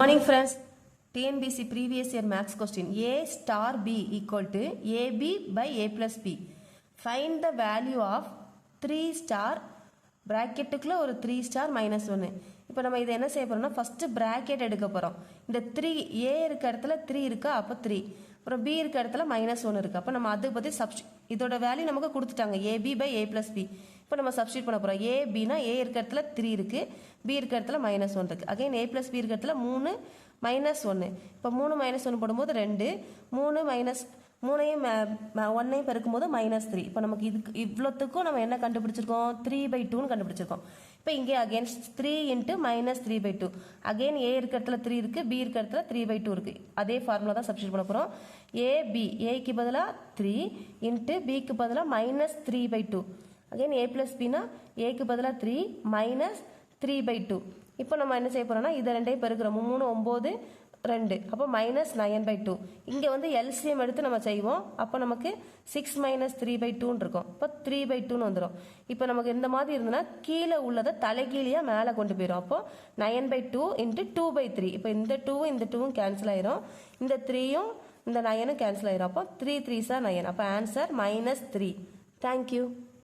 Morning friends TNPSC previous year maths question A star B equal to AB by A plus B. Find the value of 3 star ப்ராக்கெட்டுக்குள்ளே ஒரு three star minus ஒன்று இப்போ நம்ம இதை என்ன செய்ய போகிறோம்னா ஃபஸ்ட்டு ப்ராக்கெட் எடுக்க போகிறோம் இந்த த்ரீ ஏ இருக்க இடத்துல த்ரீ இருக்கா? அப்போ த்ரீ அப்புறம் பி இருக்க இடத்துல மைனஸ் ஒன்று இருக்குது அப்போ நம்ம அதை பற்றி சப்ஸ் இதோட வேல்யூ நமக்கு கொடுத்துட்டாங்க. AB by A plus B இப்போ நம்ம சப்ஸ்டியூட் பண்ண போகிறோம் ஏ பினா ஏ இருக்க இடத்துல த்ரீ இருக்குது பி இருக்க இடத்துல மைனஸ் ஒன் இருக்குது அகைன் ஏ ப்ளஸ் பி இருக்க இடத்துல மூணு மைனஸ் ஒன்று இப்போ மூணு மைனஸ் ஒன்று போடும்போது ரெண்டு மூணு மைனஸ் மூணையும் ஒன்னையும் பெருக்கும்போது மைனஸ் த்ரீ இப்போ நமக்கு இதுக்கு இவ்வளோத்துக்கும் நம்ம என்ன கண்டுபிடிச்சிருக்கோம்? த்ரீ பை டூன்னு கண்டுபிடிச்சிருக்கோம். இப்போ இங்கே again three into minus three by two again A இருக்க இடத்துல த்ரீ இருக்குது பி இருக்க இடத்துல த்ரீ பை டூ இருக்குது அதே ஃபார்முலா தான் சப்ஸ்டியூட் பண்ண போகிறோம் ஏ பி ஏக்கு பதிலாக த்ரீ இன்ட்டு பிக்கு பதிலாக minus three by two again A plus பினா ஏக்கு பதிலாக three minus three by two இப்போ நம்ம என்ன செய்ய போகிறோம்னா இதை ரெண்டையும் பெருக்கிறோம். மூணு ஒம்பது ரெண்டு. அப்போ மைனஸ் நயன் பை டூ இங்கே வந்து எல்சிஎம் எடுத்து நம்ம செய்வோம். அப்போ நமக்கு சிக்ஸ் மைனஸ் த்ரீ பை டூன்னு இருக்கும். இப்போ த்ரீ பை டூன்னு வந்துடும் இப்போ நமக்கு இந்த மாதிரி இருந்ததுன்னா கீழே உள்ளதை தலைகீழியாக மேலே கொண்டு போயிடும் அப்போ nine by two into two by three இப்போ இந்த டூவும் இந்த டூவும் கேன்சல் ஆயிரும். இந்த த்ரீயும் இந்த நயனும் கேன்சல் ஆயிரும். அப்போ த்ரீ த்ரீ சார் நயன் அப்போ answer minus three thank you